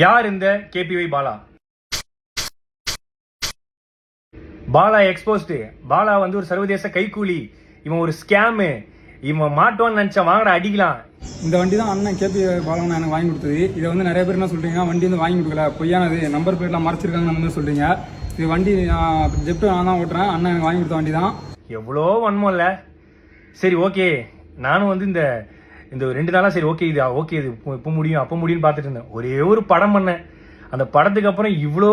யார் இந்த KPY Bala? Bala exposed Bala வந்து ஒரு சர்வதேச கைக்கூலி இவன் ஒரு ஸ்கேமு இவன் மாட்டோன்னு நினைச்சா வாங்கடா அடிக்கலாம். இந்த வண்டி தான் அண்ணன் கேபி பாலவன் எனக்கு வாங்கி கொடுத்தது. இதை வந்து நிறைய பேர் என்ன சொல்றீங்க வண்டி வந்து வாங்கி கொடுக்கல. பொய்யானது நம்பர் பிளேட்லாம் மறைச்சிருக்காங்கன்னு வந்து சொல்றீங்க. இது வண்டி ஜெப்ட் நான் தான் ஓட்டுறேன். அண்ணன் எனக்கு வாங்கி கொடுத்த வண்டி தான் எவ்வளோ வன்மம் இல்ல. சரி ஓகே நானும் வந்து இந்த இந்த ஒரு ரெண்டு நாளாக சரி ஓகே இது ஓகே இது இப்போ- முடியும் அப்போ முடியும்னு பார்த்துட்டு இருந்தேன். ஒரே ஒரு படம் பண்ணேன். அந்த படத்துக்கு அப்புறம் இவ்வளோ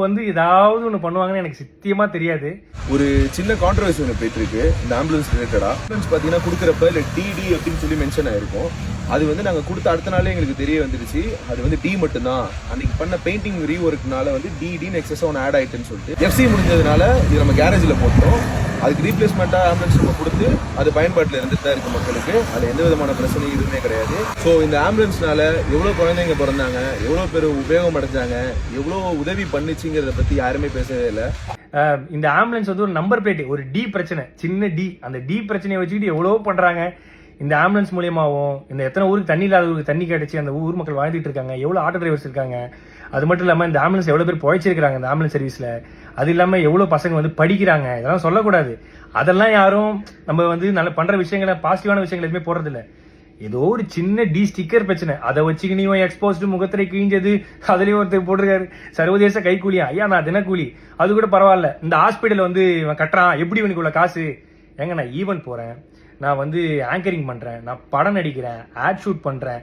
வந்து ஏதாவது ஒன்று பண்ணுவாங்கன்னு எனக்கு சித்தியமாக தெரியாது. ஒரு சின்ன கான்ட்ரவர்சி ஒன்று போயிட்டு இருக்கு இந்த ஆம்புலன்ஸ் ரிலேட்டடா ஆம்புலன்ஸ் பார்த்தீங்கன்னா கொடுக்குறப்ப இல்லை டிடி அப்படின்னு சொல்லி மென்ஷன் ஆயிருக்கும். அது வந்து நாங்கள் கொடுத்த அடுத்த நாளே எங்களுக்கு தெரிய வந்துருச்சு அது வந்து டி மட்டும்தான். அன்னைக்கு பண்ண பெயிண்டிங் ரீ ஒர்க்னால வந்து டிடின்னு எக்ஸஸ் ஒன்று ஆட் ஆயிட்டுன்னு சொல்லிட்டு. எஃப்சி முடிஞ்சதுனால இது நம்ம கேரேஜில் போட்டோம் அதுக்கு ரீப்ளேஸ்மெண்ட்டாக ஆம்புலன்ஸ் நம்ம கொடுத்து அது பயன்பாட்டில் இருந்துட்டு தான் இருக்கு மக்களுக்கு. அதில் எந்த விதமான பிரச்சனையும் எதுவுமே கிடையாது. ஸோ இந்த ஆம்புலன்ஸ்னால எவ்வளோ குழந்தைங்க பிறந்தாங்க எவ்வளோ பேர் உபயோகம் அடைஞ்சாங்க எவ்வளோ உதவி பண்ணுச்சுங்கிறத பற்றி யாருமே பேசவே இல்லை. இந்த ஆம்புலன்ஸ் வந்து ஒரு நம்பர் பிளேட் ஒரு டி பிரச்சனை சின்ன டி அந்த டி பிரச்சனையை வச்சுக்கிட்டு எவ்வளோ பண்ணுறாங்க இந்த ஆம்புலன்ஸ் மூலியமாகவும் இந்த எத்தனை ஊருக்கு தண்ணி இல்லாத ஊருக்கு தண்ணி கிடச்சி அந்த ஊர் மக்கள் வாழ்ந்துட்டு இருக்காங்க எவ்வளோ ஆட்டோ டிரைவர்ஸ் இருக்காங்க அது மட்டும் இல்லாமல் இந்த ஆம்புலன்ஸ் எவ்வளோ பேர் புழைச்சிருக்கிறாங்க இந்த ஆம்புலன்ஸ் சர்வீஸில் அது இல்லாமல் எவ்வளோ பசங்க வந்து படிக்கிறாங்க. இதெல்லாம் சொல்லக்கூடாது. அதெல்லாம் யாரும் நம்ம வந்து நல்ல பண்ணுற விஷயங்களை பாசிட்டிவான விஷயங்கள் எதுவுமே போடுறதில்ல. ஏதோ ஒரு சின்ன டி ஸ்டிக்கர் பிரச்சனை. அதை வச்சுக்கினியும் எக்ஸ்போஸ்டு முகத்திரை கிழிஞ்சது அதுலேயும் ஒருத்தர் போட்டிருக்காரு. சர்வதேச கைக்கூலியா ஐயா நான் தினக்கூலி. அது கூட பரவாயில்ல. இந்த ஹாஸ்பிட்டல் வந்து இவன் கட்டுறான். எப்படி இவனுக்கு உள்ள காசு? ஏங்க நான் ஈவெண்ட் போகிறேன் நான் வந்து ஆங்கரிங் பண்ணுறேன் நான் படம் நடிக்கிறேன். ஆட் ஷூட் பண்ணுறேன்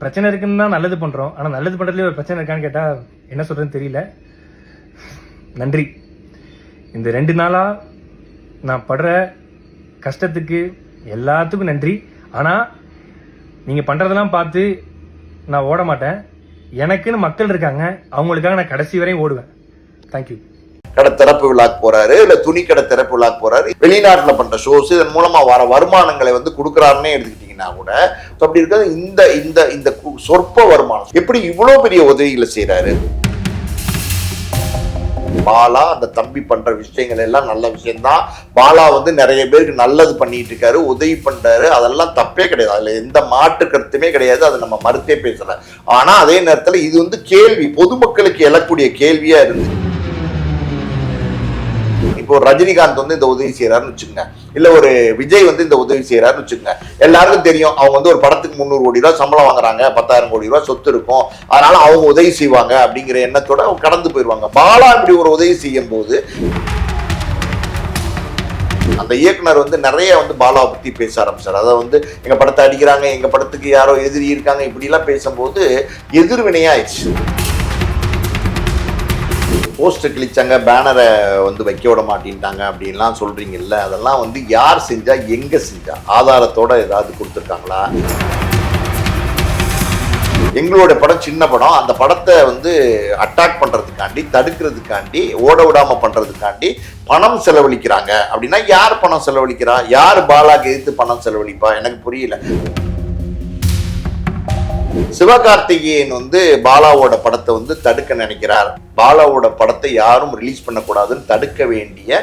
பிரச்சனை இருக்குன்னு தான் நல்லது பண்ணுறோம் ஆனால் நல்லது பண்ணுறதுலேயே ஒரு பிரச்சனை இருக்கான்னு கேட்டால் என்ன சொல்கிறதுன்னு தெரியல. நன்றி. இந்த ரெண்டு நாளாக நான் படுற கஷ்டத்துக்கு எல்லாத்துக்கும் நன்றி. ஆனால் நீங்கள் பண்ணுறதெல்லாம் பார்த்து நான் ஓட மாட்டேன். எனக்குன்னு மக்கள் இருக்காங்க. அவங்களுக்காக நான் கடைசி வரையும் ஓடுவேன். தேங்க்யூ கடை திறப்பு விழாக்கு போறாரு இல்ல துணி கடை திறப்பு விழாக்கு போறாரு. வெளிநாட்டுல பண்ற ஷோஸ் இதன் மூலமா வர வருமானங்களை வந்து கொடுக்குறாருன்னே எடுத்துக்கிட்டீங்கன்னா கூட அப்படி இருக்கிறது இந்த இந்த இந்த சொற்ப வருமானம். எப்படி இவ்வளவு பெரிய உதவிகளை செய்கிறாரு பாலா அந்த தம்பி பண்ற விஷயங்கள் எல்லாம் நல்ல விஷயம்தான். பாலா வந்து நிறைய பேருக்கு நல்லது பண்ணிட்டு இருக்காரு உதவி பண்றாரு. அதெல்லாம் தப்பே கிடையாது. அதுல எந்த மாற்று கருத்துமே கிடையாது. அதை நம்ம மறுத்தே பேசல ஆனா அதே நேரத்துல இது வந்து கேள்வி. பொதுமக்களுக்கு எழக்கூடிய கேள்வியா இருந்துச்சு. இப்போ ரஜினிகாந்த் வந்து இந்த உதவி செய்யறாருன்னு வச்சுக்கோங்க. இல்ல ஒரு விஜய் வந்து இந்த உதவி செய்யறாருன்னு வச்சுக்கோங்க. எல்லாருக்கும் தெரியும் அவங்க வந்து ஒரு படத்துக்கு முந்நூறு கோடி ரூபாய் சம்பளம் வாங்குறாங்க பத்தாயிரம் கோடி ரூபாய் சொத்து இருக்கும். அதனால அவங்க உதவி செய்வாங்க அப்படிங்கிற எண்ணத்தோட அவங்க கடந்து போயிடுவாங்க பாலா இப்படி ஒரு உதவி செய்யும் போது அந்த இயக்குனர் வந்து நிறைய வந்து பாலாவை பத்தி பேச ஆரம்பிச்சார். அதை வந்து எங்க படத்தை அடிக்கிறாங்க எங்க படத்துக்கு யாரோ எதிரி இருக்காங்க இப்படி எல்லாம் பேசும்போது எதிர்வினையாயிடுச்சு. போஸ்டர் கிழிச்சாங்க பேனரை வந்து வைக்க விட மாட்டேன்ட்டாங்க அப்படின்லாம் சொல்கிறீங்கல்ல அதெல்லாம் வந்து யார் செஞ்சா எங்கே செஞ்சா? ஆதாரத்தோட ஏதாவது கொடுத்துருக்காங்களா? எங்களோட படம் சின்ன படம். அந்த படத்தை வந்து அட்டாக் பண்ணுறதுக்காண்டி தடுக்கிறதுக்காண்டி ஓட விடாமல் பண்ணுறதுக்காண்டி பணம் செலவழிக்கிறாங்க. அப்படின்னா யார் பணம் செலவழிக்கிறா? யார் பாலாக்கு எதிர்த்து பணம் செலவழிப்பா? எனக்கு புரியல. சிவகார்த்திகேயன் வந்து பாலாவோட படத்தை வந்து தடுக்க நினைக்கிறார். பாலாவோட படத்தை யாரும் ரிலீஸ் பண்ணக்கூடாதுன்னு தடுக்க வேண்டிய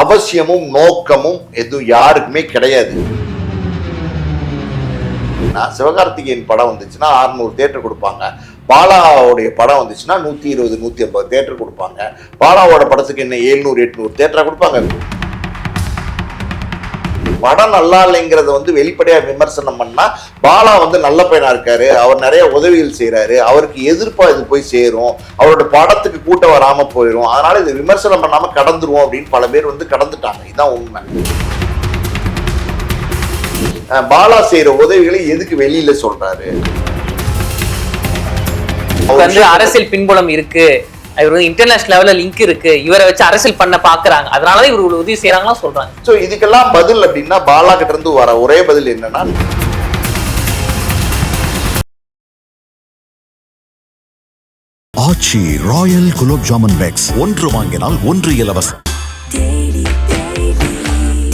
அவசியமும் நோக்கமும் எதுவும் யாருக்குமே கிடையாது. நான் சிவகார்த்திகேயன் படம் வந்துச்சுன்னா 600 தேட்டர் கொடுப்பாங்க. பாலாவுடைய படம் வந்துச்சுன்னா நூத்தி இருபது நூத்தி ஐம்பது தேட்டர் கொடுப்பாங்க. பாலாவோட படத்துக்கு என்ன எழுநூறு எட்நூறு தேட்டராக கொடுப்பாங்க. படம் நல்லா இல்லைங்கிறத வந்து வெளிப்படையா விமர்சனம் பண்ணா பாலா வந்து நல்ல பையனா இருக்காரு. அவர் நிறைய உதவிகள் செய்யறாரு அவருக்கு எதிர்ப்பா இது போய் சேரும். அவரோட படத்துக்கு கூட்டம் வராம போயிடும் அதனால இது விமர்சனம் பண்ணாம கடந்துருவோம் அப்படின்னு பல பேர் வந்து கடந்துட்டாங்க. இதுதான் உண்மை. அஹ் பாலா செய்யற உதவிகளை எதுக்கு வெளியில சொல்றாரு? வந்து அரசியல் பின்புலம் இருக்கு. இவர் வந்து இன்டர்நேஷனல் லெவல்ல லிங்க் இருக்கு. இவரை வச்சு அரசியல் பண்ண பாக்குறாங்க. அதனாலதான் இவர் இவ்வளவு உதவி செய்யறாங்களா சொல்றாங்க. ஸோ இதுக்கெல்லாம் பதில் அப்படின்னா பாலா கிட்ட இருந்து வர ஒரே பதில் என்னன்னா ஆச்சி ராயல் குலோப் ஜாமுன் பேக்ஸ். ஒன்று வாங்கினால் ஒன்று இலவசம்.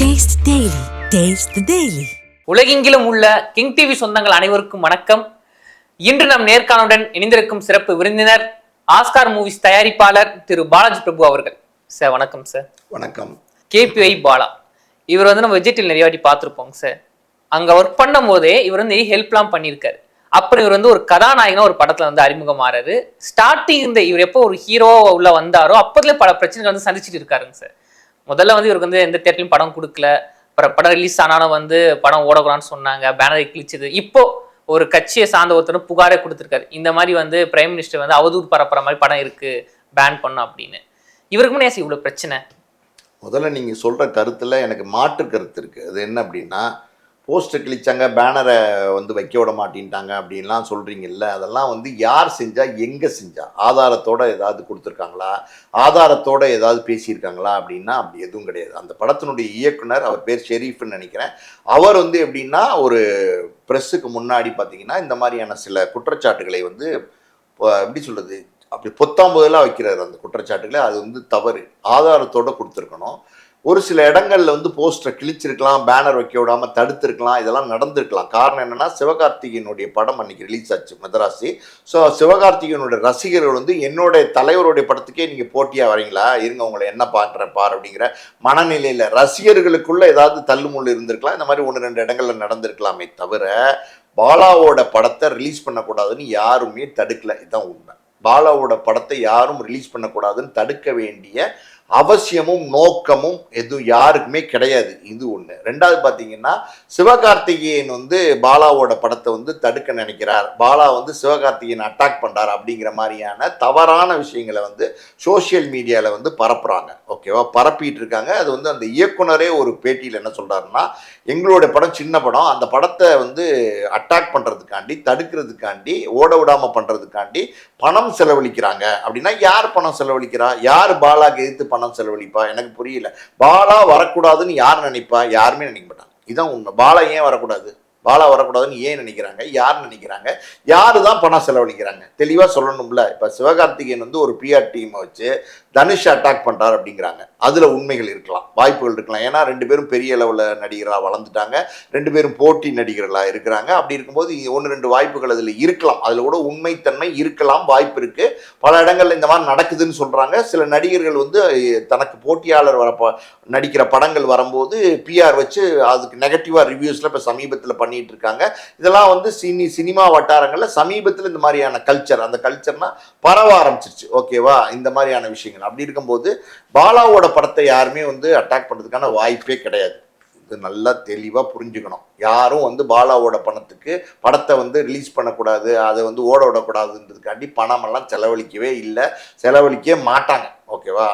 Taste Daily. Taste the Daily. உலகெங்கிலும் உள்ள கிங் டிவி சொந்தங்கள் அனைவருக்கும் வணக்கம். இன்று நம் நேர்காணலுடன் இணைந்திருக்கும் சிறப்பு விருந்தினர் ஆஸ்கார் மூவிஸ் தயாரிப்பாளர் திரு பாலாஜி பிரபு அவர்கள். சார் வணக்கம் சார். வணக்கம். கேபிஐ பாலா. இவர் வந்து நம்ம விஜய்டில் நிறைய வாட்டி பார்த்துருப்போங்க சார். அங்க ஒர்க் பண்ணும் போதே இவர் வந்து ஹெல்ப்லாம் பண்ணியிருக்காரு. அப்புறம் இவர் வந்து ஒரு கதாநாயகனா ஒரு படத்துல வந்து அறிமுகமாறாரு. ஸ்டார்டிங் இந்த இவர் எப்போ ஒரு ஹீரோவா உள்ள வந்தாரோ அப்போதுல பல பிரச்சனைகள் வந்து சந்திச்சுட்டு இருக்காருங்க சார். முதல்ல வந்து இவருக்கு வந்து எந்த தேட்டர்லையும் படம் கொடுக்கல. அப்புறம் படம் ரிலீஸ் ஆனாலும் வந்து படம் ஓடக்கூடாதுன்னு சொன்னாங்க. பேனரை கிழிச்சது. இப்போ ஒரு கட்சியை சார்ந்த ஒருத்தர் புகாரே கொடுத்துருக்காரு. இந்த மாதிரி வந்து பிரைம் மினிஸ்டர் வந்து அவதூறு பரப்புற மாதிரி படம் இருக்கு பேன் பண்ணும் அப்படின்னு. இவருக்கு முன்னே இவ்வளோ பிரச்சனை? முதல்ல நீங்கள் சொல்கிற கருத்தில் எனக்கு மாற்று கருத்து இருக்குது அது என்ன அப்படின்னா போஸ்டர் கிழிச்சாங்க பேனரை வந்து வைக்க விட மாட்டேன்ட்டாங்க அப்படின்லாம் சொல்கிறீங்கல்ல அதெல்லாம் வந்து யார் செஞ்சா எங்கே செஞ்சா? ஆதாரத்தோட ஏதாவது கொடுத்துருக்காங்களா? ஆதாரத்தோட ஏதாவது பேசியிருக்காங்களா அப்படின்னா அப்படி எதுவும் கிடையாது. அந்த படத்தினுடைய இயக்குனர் அவர் பேர் ஷெரீஃப்னு நினைக்கிறேன். அவர் வந்து எப்படின்னா ஒரு ப்ரெஸ்ஸுக்கு முன்னாடி பார்த்தீங்கன்னா இந்த மாதிரியான சில குற்றச்சாட்டுகளை வந்து எப்படி சொல்கிறது அப்படி பொத்தாம்பதெல்லாம் வைக்கிறார் அந்த குற்றச்சாட்டுகளை. அது வந்து தவறு. ஆதாரத்தோட கொடுத்துருக்கணும். ஒரு சில இடங்கள்ல வந்து போஸ்டரை கிழிச்சிருக்கலாம் பேனர் வைக்க விடாம தடுத்திருக்கலாம் இதெல்லாம் நடந்திருக்கலாம். காரணம் என்னன்னா சிவகார்த்திகேயனுடைய படம் அன்னைக்கு ரிலீஸ் ஆச்சு மெதராசி. ஸோ சிவகார்த்திகேயனுடைய ரசிகர்கள் வந்து என்னுடைய தலைவருடைய படத்துக்கே நீங்க போட்டியா வரீங்களா? இருங்க உங்களை என்ன பாக்குறேன் பார் அப்படிங்கிற மனநிலையில ரசிகர்களுக்குள்ள ஏதாவது தள்ளுமுள்ளு இருந்திருக்கலாம். இந்த மாதிரி ஒன்று ரெண்டு இடங்கள்ல நடந்திருக்கலாமே தவிர பாலாவோட படத்தை ரிலீஸ் பண்ணக்கூடாதுன்னு யாருமே தடுக்கல. இதுதான் உண்மை. பாலாவோட படத்தை யாரும் ரிலீஸ் பண்ணக்கூடாதுன்னு தடுக்க வேண்டிய அவசியமும் நோக்கமும் எதுவும் யாருக்குமே கிடையாது. இது ஒன்று ரெண்டாவது பார்த்தீங்கன்னா சிவகார்த்திகேயன் வந்து பாலாவோட படத்தை வந்து தடுக்க நினைக்கிறார். பாலா வந்து சிவகார்த்திகேயன் அட்டாக் பண்ணுறார் அப்படிங்கிற மாதிரியான தவறான விஷயங்களை வந்து சோஷியல் மீடியாவில் வந்து பரப்புகிறாங்க ஓகேவா பரப்பிட்டு இருக்காங்க. அது வந்து அந்த இயக்குனரே ஒரு பேட்டியில் என்ன சொல்கிறாருன்னா எங்களோட படம் சின்ன படம். அந்த படத்தை வந்து அட்டாக் பண்ணுறதுக்காண்டி தடுக்கிறதுக்காண்டி ஓட விடாமல் பண்ணுறதுக்காண்டி பணம் செலவழிக்கிறாங்க. அப்படின்னா யார் பணம் செலவழிக்கிறா? யார் பாலாக்கு எதிர்த்து பணம் செலவழிப்பா? எனக்கு புரியல. பாலா வரக்கூடாதுன்னு யார் நினைப்பா? யாருமே நினைக்க மாட்டாங்க. இதான் உண்மை. பாலா ஏன் வரக்கூடாது? பாலா வரக்கூடாதுன்னு ஏன் நினைக்கிறாங்க? யார் நினைக்கிறாங்க? யாரு தான் பணம் செலவழிக்கிறாங்க? தெளிவாக சொல்லணும்ல. இப்போ சிவகார்த்திகேயன் வந்து ஒரு பிஆர் டீமை வச்சு தனுஷ் அட்டாக் பண்ணுறாரு அப்படிங்கிறாங்க. அதில் உண்மைகள் இருக்கலாம் வாய்ப்புகள் இருக்கலாம். ஏன்னா ரெண்டு பேரும் பெரிய அளவில் நடிகராக வளர்ந்துட்டாங்க. ரெண்டு பேரும் போட்டி நடிகர்களாக இருக்கிறாங்க. அப்படி இருக்கும்போது ஒன்று ரெண்டு வாய்ப்புகள் அதில் இருக்கலாம். அதில் கூட உண்மைத்தன்மை இருக்கலாம் வாய்ப்பு இருக்குது பல இடங்களில் இந்த மாதிரி நடக்குதுன்னு சொல்கிறாங்க சில நடிகர்கள் வந்து தனக்கு போட்டியாளர் வர ப- நடிக்கிற படங்கள் வரும்போது பிஆர் வச்சு அதுக்கு நெகட்டிவாக ரிவ்யூஸில் இப்போ சமீபத்தில் பண்ணிகிட்டு இருக்காங்க. இதெல்லாம் வந்து சினி சினிமா வட்டாரங்களில் சமீபத்தில் இந்த மாதிரியான கல்ச்சர் அந்த கல்ச்சர்னால் பரவ ஆரம்பிச்சிருச்சு. ஓகேவா இந்த மாதிரியான விஷயங்கள். அப்படி இருக்கும்போது பாலாவோட படத்தை யாருமே வந்து அட்டாக் பண்ணுறதுக்கான வாய்ப்பே கிடையாது. இது நல்லா தெளிவாக புரிஞ்சுக்கணும். யாரும் வந்து பாலாவோட பணத்துக்கு படத்தை வந்து ரிலீஸ் பண்ணக்கூடாது அதை வந்து ஓட விடக்கூடாதுன்றதுக்காண்டி பணமெல்லாம் செலவழிக்கவே இல்லை. செலவழிக்கவே மாட்டாங்க. ஓகேவா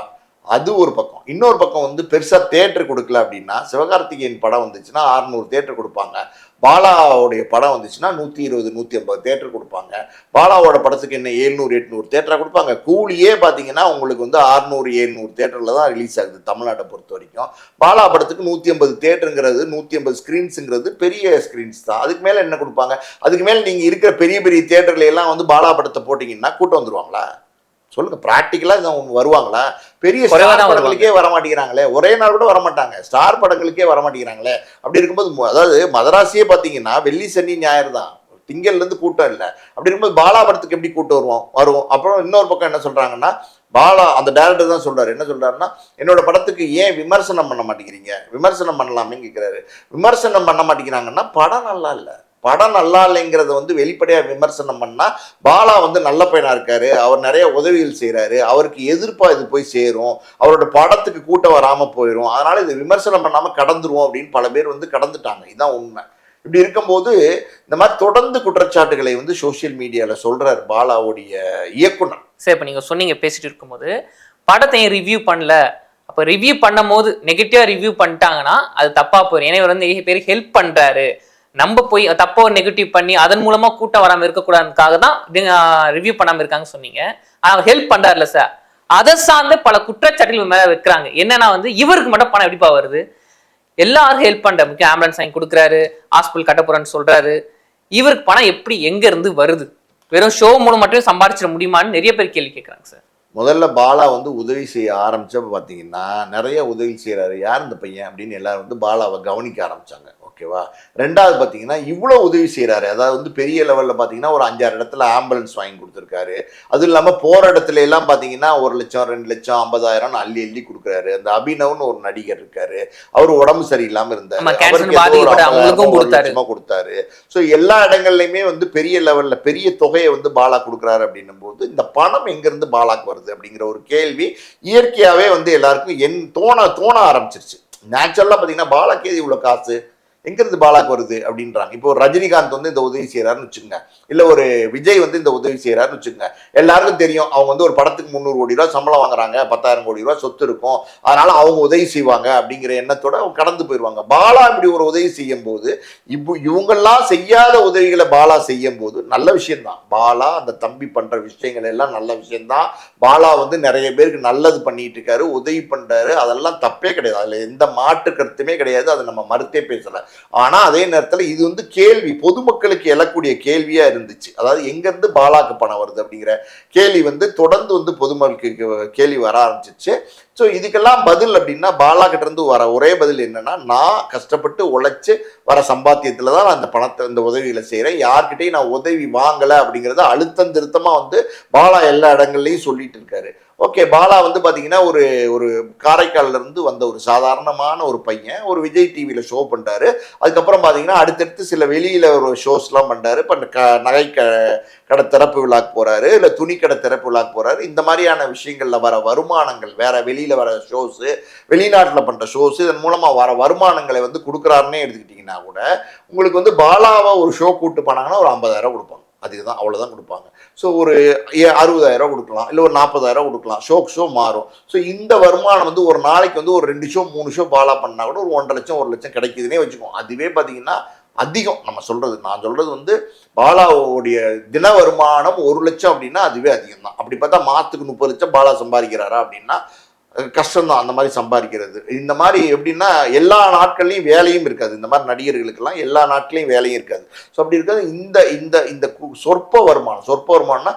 அது ஒரு பக்கம். இன்னொரு பக்கம் வந்து பெருசாக தேட்டர் கொடுக்கல அப்படின்னா சிவகார்த்திகேயன் படம் வந்துச்சுன்னா 600 தேட்டர் கொடுப்பாங்க. பாலாவுடைய படம் வந்துச்சுன்னா நூற்றி இருபது நூற்றி ஐம்பது தேட்டர் கொடுப்பாங்க. பாலாவோட படத்துக்கு என்ன ஏழ்நூறு எட்நூறு தேட்டராக கொடுப்பாங்க. கூலியே பார்த்தீங்கன்னா உங்களுக்கு வந்து 600 700 தேட்டரில் தான் ரிலீஸ் ஆகுது தமிழ்நாட்டை பொறுத்த வரைக்கும். பாலா படத்துக்கு நூற்றி ஐம்பது தேட்டருங்கிறது நூற்றி ஐம்பது ஸ்க்ரீன்ஸுங்கிறது பெரிய ஸ்க்ரீன்ஸ் தான். அதுக்கு மேலே என்ன கொடுப்பாங்க? அதுக்கு மேலே நீங்கள் இருக்கிற பெரிய பெரிய தேட்டர்ல எல்லாம் வந்து பாலா படத்தை போட்டிங்கன்னா கூட்டம் வந்துருவாங்களா? சொல்லுங்க ப்ராக்டிக்கலாக இதை வருவாங்களா? பெரிய ஸ்டார் படங்களுக்கே வர மாட்டேங்கிறாங்களே ஒரே நாள் கூட வர மாட்டாங்க ஸ்டார் படங்களுக்கே வர மாட்டேங்கிறாங்களே அப்படி இருக்கும்போது அதாவது மதராசியே பார்த்தீங்கன்னா வெள்ளி சனி ஞாயிறு தான். திங்கள்ல இருந்து கூட்டம் இல்லை. அப்படி இருக்கும்போது பாலா படத்துக்கு எப்படி கூட்டம் வருவோம்? வருவோம். அப்புறம் இன்னொரு பக்கம் என்ன சொல்றாங்கன்னா பாலா அந்த டேரக்டர் தான் சொல்றாரு. என்ன சொல்றாருன்னா என்னோட படத்துக்கு ஏன் விமர்சனம் பண்ண மாட்டேங்கிறீங்க? விமர்சனம் பண்ணலாமே கேட்கிறாரு விமர்சனம் பண்ண மாட்டேங்கிறாங்கன்னா படம் நல்லா இல்லை. படம் நல்லா இல்லைங்கிறத வந்து வெளிப்படையாக விமர்சனம் பண்ணால் பாலா வந்து நல்ல பையனாக இருக்காரு. அவர் நிறைய உதவிகள் செய்கிறாரு அவருக்கு எதிர்ப்பாக இது போய் சேரும். அவரோட படத்துக்கு கூட்டம் வராமல் போயிடும் அதனால் இது விமர்சனம் பண்ணாமல் கடந்துருவோம் அப்படின்னு பல பேர் வந்து கடந்துட்டாங்க. இதுதான் உண்மை. இப்படி இருக்கும்போது இந்த மாதிரி தொடர்ந்து குற்றச்சாட்டுகளை வந்து சோஷியல் மீடியாவில் சொல்கிறார் பாலாவுடைய இயக்குனர். சரி இப்போ நீங்கள் சொன்னீங்க பேசிட்டு இருக்கும்போது படத்தை ஏன் ரிவ்யூ பண்ணல? அப்போ ரிவ்யூ பண்ணும் போது நெகட்டிவாக ரிவ்யூ பண்ணிட்டாங்கன்னா அது தப்பாக போயிடும் ஏன்னா இவர் வந்து நிறைய பேர் ஹெல்ப் பண்ணுறாரு நம்ம போய் தப்போ நெகட்டிவ் பண்ணி அதன் மூலமா கூட்டம் வராமல் இருக்கக்கூடாதுக்காக தான் ரிவ்யூ பண்ணாமல் இருக்காங்க சொன்னீங்க. ஆனால் ஹெல்ப் பண்ணுறாருல சார் அதை சார்ந்து பல குற்றச்சாட்டுகள் மேலே வைக்கிறாங்க. என்னன்னா வந்து இவருக்கு மட்டும் பணம் எப்படிப்பா வருது? எல்லாரும் ஹெல்ப் பண்ற முக்கியம் ஆம்புலன்ஸ் வாங்கி கொடுக்குறாரு ஹாஸ்பிட்டல் கட்ட போறேன்னு சொல்றாரு. இவருக்கு பணம் எப்படி எங்க இருந்து வருது? வெறும் ஷோ மூலம் மட்டும் சம்பாதிச்சிட முடியுமான்னு நிறைய பேர் கேள்வி கேட்குறாங்க சார் முதல்ல பாலா வந்து உதவி செய்ய ஆரம்பிச்சப்ப பார்த்தீங்கன்னா நிறைய உதவி செய்கிறாரு யார் இந்த பையன் அப்படின்னு எல்லாரும் வந்து பாலாவை கவனிக்க ஆரம்பிச்சாங்க. ஓகேவா? ரெண்டாவது பார்த்தீங்கன்னா இவ்வளோ உதவி செய்கிறாரு அதாவது வந்து பெரிய லெவலில் பார்த்தீங்கன்னா ஒரு அஞ்சாறு இடத்துல ஆம்புலன்ஸ் வாங்கி கொடுத்துருக்காரு. அதுவும் இல்லாமல் போகிற இடத்துல எல்லாம் பார்த்தீங்கன்னா ஒரு லட்சம் ரெண்டு லட்சம் ஐம்பதாயிரம் அள்ளி அள்ளி கொடுக்குறாரு. அந்த அபினவ்னு ஒரு நடிகர் இருக்காரு. அவர் உடம்பு சரியில்லாமல் இருந்தார். ஆமா, cancer அவருக்கு ஏதோ ஒரு பாதிக்கப்பட்ட அவங்களுக்கும் 50,000 கொடுத்தாரு. ஸோ எல்லா இடங்கள்லையுமே வந்து பெரிய லெவலில் பெரிய தொகையை வந்து பாலா கொடுக்குறாரு அப்படின்னும் போது இந்த பணம் எங்கேருந்து பாலாக்கு வருது அப்படிங்கிற ஒரு கேள்வி இயற்கையாகவே வந்து எல்லாருக்கும் என் தோண தோண ஆரம்பிச்சிருச்சு. நேச்சுரலாக பார்த்தீங்கன்னா பாலாக்கு இவ்வளோ காசு? எங்கிருந்து பாலாக்கு வருது அப்படின்றாங்க. இப்போ ஒரு ரஜினிகாந்த் வந்து இந்த உதவி செய்கிறாருன்னு வச்சுக்கோங்க. இல்லை ஒரு விஜய் வந்து இந்த உதவி செய்கிறாருன்னு வச்சுக்கோங்க. எல்லாருக்கும் தெரியும் அவங்க வந்து ஒரு படத்துக்கு முந்நூறு கோடி ரூபா சம்பளம் வாங்குறாங்க பத்தாயிரம் கோடி ரூபா சொத்து இருக்கும். அதனால அவங்க உதவி செய்வாங்க அப்படிங்கிற எண்ணத்தோட அவங்க கடந்து போயிடுவாங்க பாலா இப்படி ஒரு உதவி செய்யும் போது இப்போ இவங்கெல்லாம் செய்யாத உதவிகளை பாலா செய்யும் போது நல்ல விஷயம்தான். பாலா அந்த தம்பி பண்ற விஷயங்கள் எல்லாம் நல்ல விஷயம்தான். பாலா வந்து நிறைய பேருக்கு நல்லது பண்ணிட்டு இருக்காரு உதவி பண்றாரு. அதெல்லாம் தப்பே கிடையாது. அதுல எந்த மாற்று கருத்துமே கிடையாது. அதை நம்ம மறுத்தே பேசல. ஆனா அதே நேரத்துல இது வந்து கேள்வி பொதுமக்களுக்கு எழக்கூடிய கேள்வியா இருந்துச்சு. அதாவது எங்கேருந்து பாலாக்கு பணம் வருது அப்படிங்கிற கேள்வி வந்து தொடர்ந்து வந்து பொதுமக்களுக்கு கேள்வி வர ஆரம்பிச்சிச்சு. ஸோ இதுக்கெல்லாம் பதில் அப்படின்னா பாலா கிட்ட இருந்து வர ஒரே பதில் என்னன்னா நான் கஷ்டப்பட்டு உழைச்சு வர சம்பாத்தியத்தில் தான் நான் அந்த பணத்தை இந்த உதவிகளை செய்கிறேன் யார்கிட்டையும் நான் உதவி வாங்கலை அப்படிங்கிறத அழுத்தம் திருத்தமாக வந்து பாலா எல்லா இடங்கள்லையும் சொல்லிட்டு இருக்காரு. ஓகே பாலா வந்து பார்த்தீங்கன்னா ஒரு ஒரு காரைக்கால்லேருந்து வந்த ஒரு சாதாரணமான ஒரு பையன். ஒரு விஜய் டிவியில் ஷோ பண்ணுறாரு அதுக்கப்புறம் பார்த்தீங்கன்னா அடுத்தடுத்து சில வெளியில் ஒரு ஷோஸ்லாம் பண்ணுறாரு இப்போ க நகை க கடை திறப்பு விழாக்கு போகிறாரு இல்லை துணி கடை திறப்பு விழாக்கு போகிறாரு இந்த மாதிரியான விஷயங்களில் வர வருமானங்கள் வேறு வெளியில் வர ஷோஸு வெளிநாட்டில் பண்ணுற ஷோஸ் இதன் மூலமாக வர வருமானங்களை வந்து கொடுக்குறாருன்னே எடுத்துக்கிட்டிங்கன்னா கூட உங்களுக்கு வந்து பாலாவை ஒரு ஷோ கூட்டு போனாங்கன்னா ஒரு ஐம்பதாயிரம் கொடுப்பாங்க. அதுக்கு தான் அவ்வளோதான் கொடுப்பாங்க. ஸோ ஒரு அறுபதாயிரம் கொடுக்கலாம் இல்லை ஒரு நாற்பதாயிரம் கொடுக்கலாம். ஷோக்கு ஷோ மாறும். ஸோ இந்த வருமானம் வந்து ஒரு நாளைக்கு வந்து ஒரு ரெண்டு ஷோ மூணு ஷோ பாலா பண்ணால் கூட ஒரு ஒன்றரை லட்சம் ஒரு லட்சம் கிடைக்குதுன்னே வச்சுக்கோம் அதுவே பார்த்தீங்கன்னா அதிகம். நம்ம சொல்கிறது நான் சொல்கிறது வந்து பாலாவுடைய தின வருமானம் ஒரு லட்சம் அப்படின்னா அதுவே அதிகம் தான் அப்படி பார்த்தா மாதத்துக்கு முப்பது லட்சம் பாலா சம்பாதிக்கிறாரா அப்படின்னா கஷ்டம்தான் அந்த மாதிரி சம்பாதிக்கிறது. இந்த மாதிரி எப்படின்னா எல்லா நாட்கள்லையும் வேலையும் இருக்காது. இந்த மாதிரி நடிகர்களுக்கெல்லாம் எல்லா நாட்களையும் வேலையும் இருக்காது. ஸோ அப்படி இருக்காது இந்த இந்த இந்த கு- சொற்ப வருமானம். சொற்ப வருமானம்னா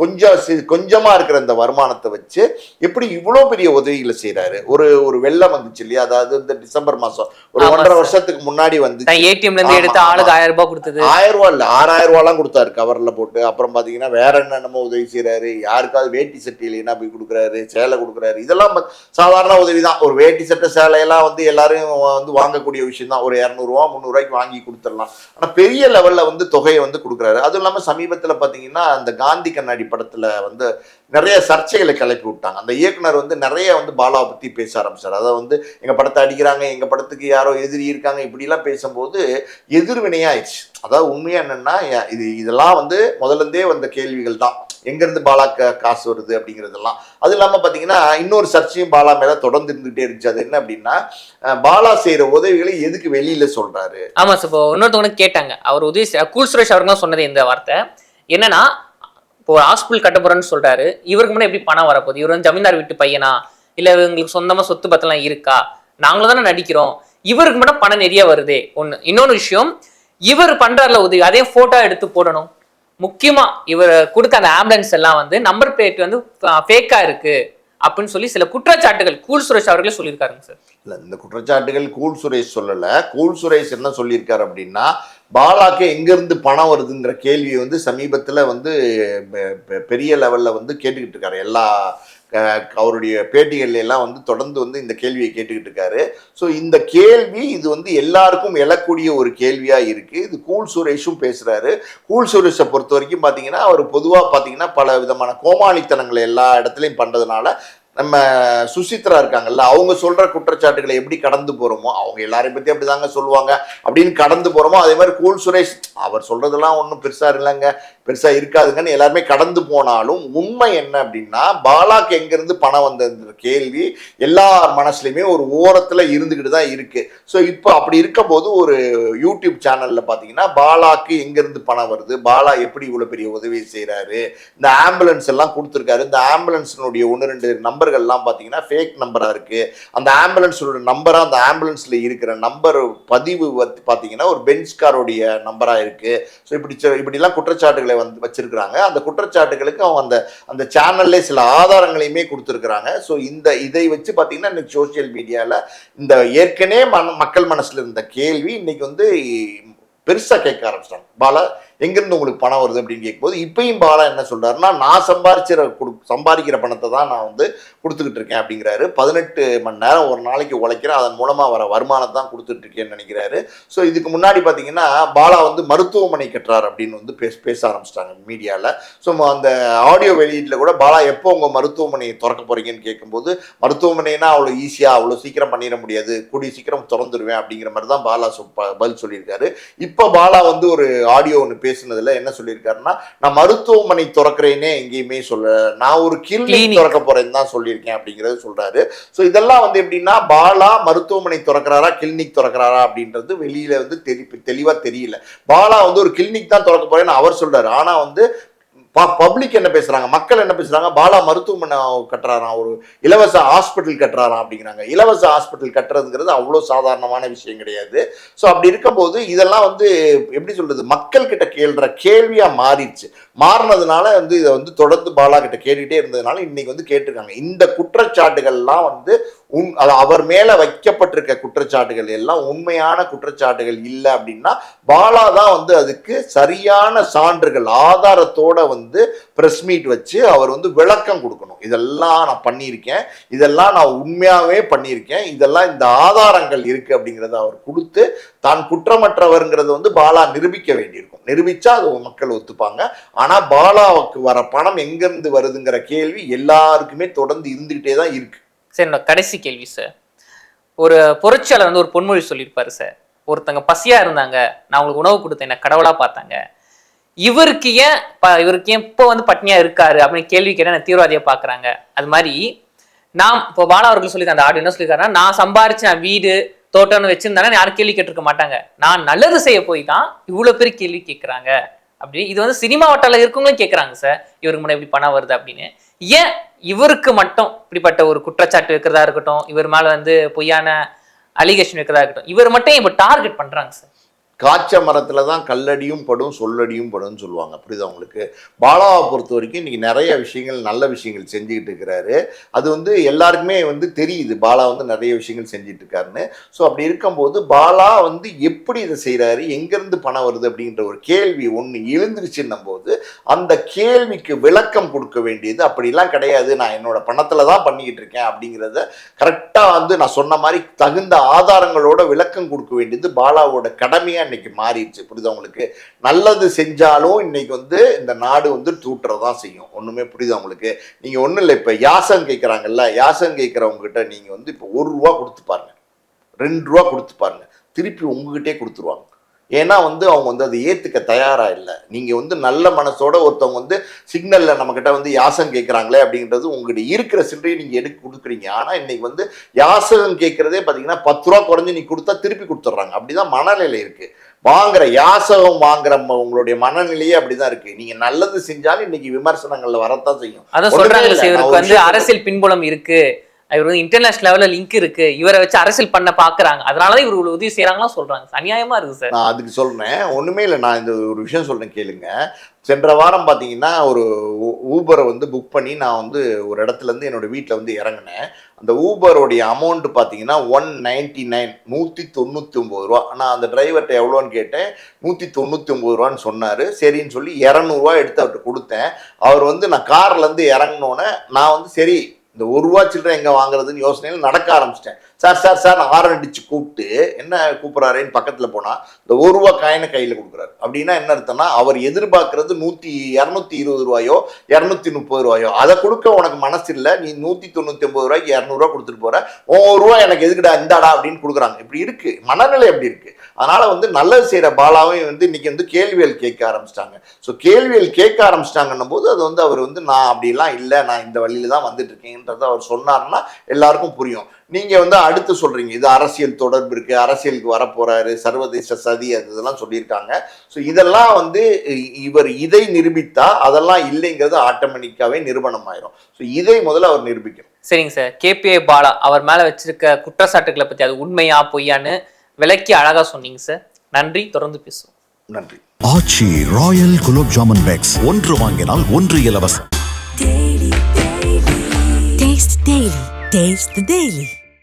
கொஞ்சம் சி கொஞ்சமாக இருக்கிற இந்த வருமானத்தை வச்சு எப்படி இவ்வளோ பெரிய உதவிகளை செய்கிறாரு ஒரு ஒரு வெள்ளம் வந்துச்சு இல்லையா? அதாவது இந்த டிசம்பர் மாதம் ஒரு ஒன்றரை. வருஷத்துக்கு முன்னாடி வந்து தான் ஏடிஎம்ல இருந்து ஆமா, எடுத்து. ஆளுக்கு ஆயிரம் ரூபாய் கொடுத்தது. ஆயிரம் ரூபா இல்ல ஆறாயிரம் ரூபாலாம் கொடுத்தாரு கவர்ல போட்டு. அப்புறம் பாத்தீங்கன்னா வேற என்னென்னமோ உதவி செய்யறாரு யாருக்காவது வேட்டி சட்டை இல்லைன்னா போய் கொடுக்குறாரு சேலை கொடுக்குறாரு. இதெல்லாம் சாதாரண உதவி தான் ஒரு வேட்டி சட்டை சேலையெல்லாம் வந்து எல்லாரும் வந்து வாங்கக்கூடிய விஷயம் தான் ஒரு இரநூறுவா முந்நூறுவாய்க்கு வாங்கி கொடுத்துடலாம். ஆனா பெரிய லெவல்ல வந்து தொகையை வந்து கொடுக்குறாரு. அதுவும் இல்லாம சமீபத்துல பாத்தீங்கன்னா அந்த காந்தி கண்ணாடி படத்தில் வந்து நிறைய சர்ச்சைகளை கிளப்பி விட்டாங்க. அந்த இயக்குனர் வந்து நிறைய வந்து பாலாவை பற்றி பேச ஆரம்பிச்சார். அதாவது வந்து எங்கள் படத்தை அடிக்கிறாங்க எங்கள் படத்துக்கு யாரோ எதிரி இருக்காங்க இப்படிலாம் பேசும்போது எதிர்வினையாயிடுச்சு. அதாவது உண்மையாக என்னென்னா இது இதெல்லாம் வந்து முதல்ல இருந்தே வந்த கேள்விகள் தான். எங்கேருந்து பாலா க காசு வருது அப்படிங்கிறதெல்லாம். அது இல்லாமல் பார்த்தீங்கன்னா இன்னொரு சர்ச்சையும் பாலா மேலே தொடர்ந்து இருந்துகிட்டே இருந்துச்சு. அது என்ன அப்படின்னா பாலா செய்கிற உதவிகளை எதுக்கு வெளியில் சொல்கிறாரு ஆமாம் சார் இப்போ இன்னொருத்தவங்க கேட்டாங்க. அவர் உதவி கூல் சுரேஷ் அவருங்க சொன்னது இந்த வார்த்தை. என்னன்னா இப்போ ஒரு ஹாஸ்பிட்டல் கட்ட போறேன்னு சொல்றாரு. இவருக்கு முன்னாடி எப்படி பணம் வரப்போகுது? இவர் வந்து ஜமீன்தார் வீட்டு பையனா? இல்ல இவங்களுக்கு சொந்தமா சொத்து பத்தெல்லாம் இருக்கா? நாங்களும் தானே நடிக்கிறோம். இவருக்கு மட்டும் பணம் நிறைய வருதே. ஒண்ணு. இன்னொரு விஷயம் இவர் பண்றாருல உதவி அதே போட்டோ எடுத்து போடணும். முக்கியமா இவர் கொடுத்த அந்த ஆம்புலன்ஸ் எல்லாம் வந்து நம்பர் பிளேட் வந்து ஃபேக்கா இருக்கு. அப்படின்னு சொல்லி சில குற்றச்சாட்டுகள் கூல் சுரேஷ் அவர்களே சொல்லியிருக்காருங்க சார். இல்லை இந்த குற்றச்சாட்டுகள் கூல் சுரேஷ் சொல்லலை. கூல் சுரேஷ் என்ன சொல்லியிருக்காரு அப்படின்னா பாலாக்கு எங்கேருந்து பணம் வருதுங்கிற கேள்வியை வந்து சமீபத்தில் வந்து பெ- பெ- பெரிய லெவலில் வந்து கேட்டுக்கிட்டு இருக்காரு. எல்லா அவருடைய பேட்டிகள் எல்லாம் வந்து தொடர்ந்து வந்து இந்த கேள்வியை கேட்டுக்கிட்டு இருக்காரு. ஸோ இந்த கேள்வி இது வந்து எல்லாருக்கும் எழக்கூடிய ஒரு கேள்வியாக இருக்குது இது கூல் சுரேஷும் பேசுகிறாரு கூல் சுரேஷை பொறுத்த வரைக்கும் பார்த்தீங்கன்னா அவர் பொதுவாக பார்த்தீங்கன்னா பல விதமான கோமாளித்தனங்களை எல்லா இடத்துலையும் பண்ணுறதுனால நம்ம சுசித்ரா இருக்காங்கல்ல அவங்க சொல்ற குற்றச்சாட்டுகளை எப்படி கடந்து போறோமோ அவங்க எல்லாரையும் பத்தி அப்படிதாங்க சொல்லுவாங்க. அப்படின்னு கடந்து போறோமோ அதே மாதிரி கூல் சுரேஷ் அவர் சொல்றதெல்லாம் ஒன்றும் பெருசா இல்லைங்க. பெருசா இருக்காதுங்கன்னு எல்லாருமே கடந்து போனாலும் உண்மை என்ன அப்படின்னா பாலாக்கு எங்கிருந்து பணம் வந்ததுன்ற கேள்வி எல்லா மனசுலயுமே ஒரு ஓரத்துல இருந்துகிட்டு தான் இருக்கு. ஸோ இப்போ அப்படி இருக்கும்போது ஒரு யூடியூப் சேனல்ல பாத்தீங்கன்னா பாலாக்கு எங்கிருந்து பணம் வருது பாலா எப்படி இவ்வளவு பெரிய உதவி செய்கிறாரு இந்த ஆம்புலன்ஸ் எல்லாம் கொடுத்துருக்காரு. இந்த ஆம்புலன்ஸினுடைய ஒன்று ரெண்டு நம்பர்கள்லாம் பார்த்தீங்கன்னா ஃபேக் நம்பராக இருக்குது அந்த ஆம்புலன்ஸோட நம்பராக அந்த ஆம்புலன்ஸில் இருக்கிற நம்பர் பதிவு பார்த்தீங்கன்னா ஒரு பென்ஸ் காரோடைய நம்பராக இருக்குது ஸோ இப்படி இப்படிலாம் குற்றச்சாட்டுகளை வந்து வச்சிருக்கிறாங்க. அந்த குற்றச்சாட்டுகளுக்கு அவங்க அந்த அந்த சேனல்லே சில ஆதாரங்களையுமே கொடுத்துருக்குறாங்க. ஸோ இந்த இதை வச்சு பார்த்தீங்கன்னா இன்னைக்கு சோஷியல் மீடியாவில் இந்த ஏற்கனவே மன மக்கள் மனசில் இருந்த கேள்வி இன்னைக்கு வந்து பெருசாக கேட்க ஆரம்பிச்சிட்டாங்க. பாலா எங்கேருந்து உங்களுக்கு பணம் வருது அப்படின்னு கேட்கும்போது இப்பயும் பாலா என்ன சொல்கிறாருன்னா நான் சம்பாரிச்சிற கொடு சம்பாதிக்கிற பணத்தை தான் நான் வந்து கொடுத்துக்கிட்டு இருக்கேன் அப்படிங்கிறாரு. பதினெட்டு மணி நேரம் ஒரு நாளைக்கு உழைக்கிறேன். அதன் மூலமாக வர வருமானத்தை தான் கொடுத்துட்டு இருக்கேன்னு நினைக்கிறாரு. ஸோ இதுக்கு முன்னாடி பார்த்தீங்கன்னா பாலா வந்து மருத்துவமனை கட்டுறாரு அப்படின்னு வந்து பேச பேச ஆரம்பிச்சிட்டாங்க மீடியாவில் ஸோ அந்த ஆடியோ வெளியீட்டில் கூட பாலா எப்போ உங்கள் மருத்துவமனையை திறக்க போறீங்கன்னு கேட்கும்போது மருத்துவமனைனா அவ்வளோ ஈஸியாக அவ்வளோ சீக்கிரம் பண்ணிட முடியாது. கூடிய சீக்கிரம் திறந்துருவேன் அப்படிங்கிற மாதிரி தான் பாலா பதில் சொல்லியிருக்காரு. இப்போ பாலா வந்து ஒரு ஆடியோ ஒன்று பேசுனதுல என்ன சொல்லியிருக்காருன்னா நான் மருத்துவமனை திறக்கிறேனே எங்கேயுமே சொல்ல நான் ஒரு கிளினிக். திறக்க போறேன்னு தான் சொல்லியிருக்கேன் அப்படிங்கிறத சொல்றாரு. ஸோ இதெல்லாம் வந்து எப்படின்னா பாலா மருத்துவமனை திறக்கிறாரா கிளினிக் திறக்கிறாரா அப்படின்றது வெளியில வந்து தெரி தெளிவா தெரியல. பாலா வந்து ஒரு கிளினிக் தான் திறக்க போகிறேன்னு அவர் சொல்றாரு. ஆனா வந்து பப்ளிக் என்ன பேசுறாங்க? மக்கள் என்ன பேசுறாங்க? பாலா மருத்துவமனை கட்டுறாராம் ஒரு இலவச ஹாஸ்பிட்டல் கட்டுறாராம் அப்படிங்கிறாங்க. இலவச ஹாஸ்பிட்டல் கட்டுறதுங்கிறது அவ்வளோ சாதாரணமான விஷயம் கிடையாது. ஸோ அப்படி இருக்கும்போது இதெல்லாம் வந்து எப்படி சொல்றது? மக்கள் கிட்ட கேள்ற கேள்வியா மாறிடுச்சு. மாறினதுனால வந்து இதை வந்து தொடர்ந்து பாலா கிட்ட கேட்டுக்கிட்டே இருந்ததுனால இன்னைக்கு வந்து கேட்டிருக்காங்க. இந்த குற்றச்சாட்டுகள்லாம் வந்து உன் அது அவர் மேலே வைக்கப்பட்டிருக்க குற்றச்சாட்டுகள் எல்லாம் உண்மையான குற்றச்சாட்டுகள் இல்லை அப்படின்னா பாலா தான் வந்து அதுக்கு சரியான சான்றுகள் ஆதாரத்தோட வந்து வந்து ப்ரெஸ் மீட் வச்சு அவர் வந்து விளக்கம் கொடுக்கணும். இதெல்லாம் நான் பண்ணியிருக்கேன். இதெல்லாம் நான் உண்மையாகவே பண்ணியிருக்கேன். இதெல்லாம் இந்த ஆதாரங்கள் இருக்கு அப்படிங்கிறத அவர் கொடுத்து தான் குற்றமற்றவருங்கிறது வந்து பாலா நிரூபிக்க வேண்டியிருக்கும். நிரூபித்தா அது மக்கள் ஒத்துப்பாங்க. ஆனால் பாலாவுக்கு வர பணம் எங்கேருந்து வருதுங்கிற கேள்வி எல்லாருக்குமே தொடர்ந்து இருந்துகிட்டே தான் இருக்குது சார் நான் கடைசி கேள்வி சார். ஒரு புரட்சியாளர் வந்து ஒரு பொன்மொழி சொல்லியிருப்பாரு சார். ஒருத்தங்க பசியாக இருந்தாங்க. நான் அவங்களுக்கு உணவு கொடுத்தேன். என்ன கடவுளாக பார்த்தாங்க. இவருக்கு ஏன் ப- இவருக்கு ஏன் இப்போ வந்து பட்னியா இருக்காரு அப்படின்னு கேள்வி கேட்டால் என்ன தீவிரவாதியா பாக்குறாங்க. அது மாதிரி நாம் இப்போ பாலா அவர்கள் சொல்லி அந்த ஆடியோ என்ன சொல்லியிருக்காருன்னா நான் சம்பாரிச்சு நான் வீடு தோட்டம்னு வச்சிருந்தானே யாரும் கேள்வி கேட்டிருக்க மாட்டாங்க. நான் நல்லது செய்ய போய் தான் இவ்வளோ பேர் கேள்வி கேட்குறாங்க அப்படி இது வந்து சினிமா வட்டால இருக்கவங்களும் கேட்குறாங்க சார் இவருக்கு முன்னாடி இப்படி பணம் வருது அப்படின்னு. ஏன் இவருக்கு மட்டும் இப்படிப்பட்ட ஒரு குற்றச்சாட்டு வைக்கிறதா இருக்கட்டும் இவர் மேலே வந்து பொய்யான அலிகேஷன் வைக்கிறதா இருக்கட்டும் இவர் மட்டும் இப்போ டார்கெட் பண்ணுறாங்க சார் காய்ச்ச மரத்தில் தான் கல்லடியும் படும் சொல்லடியும் படும்னு சொல்லுவாங்க. புரியுதா உங்களுக்கு? பாலாவை பொறுத்த வரைக்கும் இன்னைக்கு நிறைய விஷயங்கள் நல்ல விஷயங்கள் செஞ்சுக்கிட்டு இருக்கிறாரு. அது வந்து எல்லாருக்குமே வந்து தெரியுது. பாலா வந்து நிறைய விஷயங்கள் செஞ்சுட்டு இருக்காருன்னு. ஸோ அப்படி இருக்கும்போது பாலா வந்து எப்படி இதை செய்கிறாரு எங்கேருந்து பணம் வருது அப்படின்ற ஒரு கேள்வி ஒன்று எழுந்துருச்சுன்னும் போது அந்த கேள்விக்கு விளக்கம் கொடுக்க வேண்டியது அப்படிலாம் கிடையாது. நான் என்னோட பணத்தில் தான் பண்ணிக்கிட்டு இருக்கேன் அப்படிங்கிறத கரெக்டாக வந்து நான் சொன்ன மாதிரி தகுந்த ஆதாரங்களோட விளக்கம் கொடுக்க வேண்டியது பாலாவோட கடமையாக இன்னைக்கு மாறிடுச்சு. புரியுதா உங்களுக்கு? நல்லது செஞ்சாலும் இன்னைக்கு வந்து இந்த நாடு வந்து தூட்டுறதான் செய்யும். ஒன்றுமே புரியுதா உங்களுக்கு? நீங்கள் ஒன்றும் இல்லை இப்போ யாசம் கேட்குறாங்கல்ல யாசம் கேட்குறவங்க கிட்ட நீங்கள் வந்து இப்போ ஒரு ரூபா கொடுத்து பாருங்க. ரெண்டு ரூபா கொடுத்து பாருங்க. திருப்பி உங்ககிட்டே கொடுத்துருவாங்க. ஏன்னா வந்து அவங்க வந்து அதை ஏத்துக்க தயாரா இல்லை. நீங்க வந்து நல்ல மனசோட ஒருத்தவங்க வந்து சிக்னல்ல நம்ம கிட்ட வந்து யாசகம் கேட்கறாங்களே அப்படின்றது உங்ககிட்ட இருக்கிற சில்லறையை நீங்க எடுக்க கொடுக்குறீங்க. ஆனா இன்னைக்கு வந்து யாசகம் கேட்கறதே பாத்தீங்கன்னா பத்து ரூபா குறைஞ்சு நீ கொடுத்தா திருப்பி கொடுத்துட்றாங்க அப்படிதான் மனநிலை இருக்கு. வாங்குற யாசகம் வாங்குற உங்களுடைய மனநிலையே அப்படிதான் இருக்கு. நீங்க நல்லது செஞ்சாலும் இன்னைக்கு விமர்சனங்கள்ல வரத்தான் செய்யும். அதான் சொல்றாங்க அரசியல் பின்புலம் இருக்கு. இவர் வந்து இன்டர்நேஷனல் லெவல்ல லிங்க் இருக்கு. இவரை வச்சு அரசியல் பண்ண பாக்குறாங்க. அதனாலதான் இவர் இவ்வளவு உதவி செய்யறாங்களா சொல்றாங்க. அநியாயமா இருக்கு சார் நான் அதுக்கு சொல்றேன். ஒண்ணுமே இல்லை. நான் இந்த ஒரு விஷயம் சொல்றேன் கேளுங்க. சென்ற வாரம் பார்த்தீங்கன்னா ஒரு ஊபரை வந்து புக் பண்ணி நான் வந்து ஒரு இடத்துல இருந்து என்னோட வீட்டில் வந்து இறங்கினேன். அந்த ஊபருடைய அமௌண்ட் பார்த்தீங்கன்னா ஒன் நைன்டி நைன் நூற்றி தொண்ணூற்றி ஒம்பது ரூபா. நான் அந்த டிரைவர்கிட்ட எவ்வளோன்னு கேட்டேன். நூற்றி தொண்ணூற்றி ஒம்பது ரூபான்னு சொன்னார். சரின்னு சொல்லி இரநூறுவா எடுத்து அவர்கிட்ட கொடுத்தேன். அவர் வந்து நான் கார்லேருந்து இறங்கினோன்னே நான் வந்து சரி இந்த ஒரு ரூபா சில்லறை எங்கே வாங்குறதுன்னு யோசனையில் நடக்க ஆரம்பிச்சிட்டேன். சார் சார் சார் நான் ஆரம் அடிச்சு கூப்பிட்டு என்ன கூப்பிட்றாருன்னு பக்கத்தில் போனால் இந்த ஒரு ரூபா காயினை கையில் கொடுக்குறாரு. அப்படின்னா என்ன அர்த்தம்னா அவர் எதிர்பார்க்கறது நூற்றி இரநூத்தி இருபது ரூபாயோ இரநூத்தி முப்பது ரூபாயோ. அதை கொடுக்க உனக்கு மனசு இல்லை நீ நூற்றி தொண்ணூற்றி ஒம்பது ரூபாய்க்கு இரநூறுவா கொடுத்துட்டு போகிற ஒரு ரூபா எனக்கு எதுக்குடா இந்தாடா அப்படின்னு கொடுக்குறாங்க. இப்படி இருக்குது மனநிலை எப்படி இருக்குது அதனால வந்து நல்லது செய்கிற பாலாவையும் வந்து இன்னைக்கு வந்து கேள்விகள் கேட்க ஆரம்பிச்சிட்டாங்க. ஸோ கேள்விகள் கேட்க ஆரம்பிச்சிட்டாங்கன்னும் போது அது வந்து அவர் வந்து நான் அப்படிலாம் இல்லை நான் இந்த வழியில தான் வந்துட்டு இருக்கேன்றதை அவர் சொன்னார்னா எல்லாருக்கும் புரியும். நீங்க வந்து அடுத்து சொல்றீங்க இது அரசியல் தொடர்பு இருக்கு அரசியலுக்கு வரப்போறாரு சர்வதேச சதி அது இதெல்லாம் சொல்லியிருக்காங்க. ஸோ இதெல்லாம் வந்து இவர் இதை நிரூபித்தா அதெல்லாம் இல்லைங்கிறது ஆட்டோமேட்டிக்காவே நிரூபணம் ஆயிரும் ஸோ இதை முதல்ல அவர் நிரூபிக்கணும். சரிங்க சார். கேபிஐ பாலா அவர் மேல வச்சிருக்க குற்றச்சாட்டுகளை பத்தி அது உண்மையா பொய்யான்னு விளக்கி அழகா சொன்னீங்க சார் நன்றி. தொடர்ந்து பேசுவோம். நன்றி. Aachi royal gulab jamun packs. ஒன்று வாங்கினால் ஒன்று இலவசம். Taste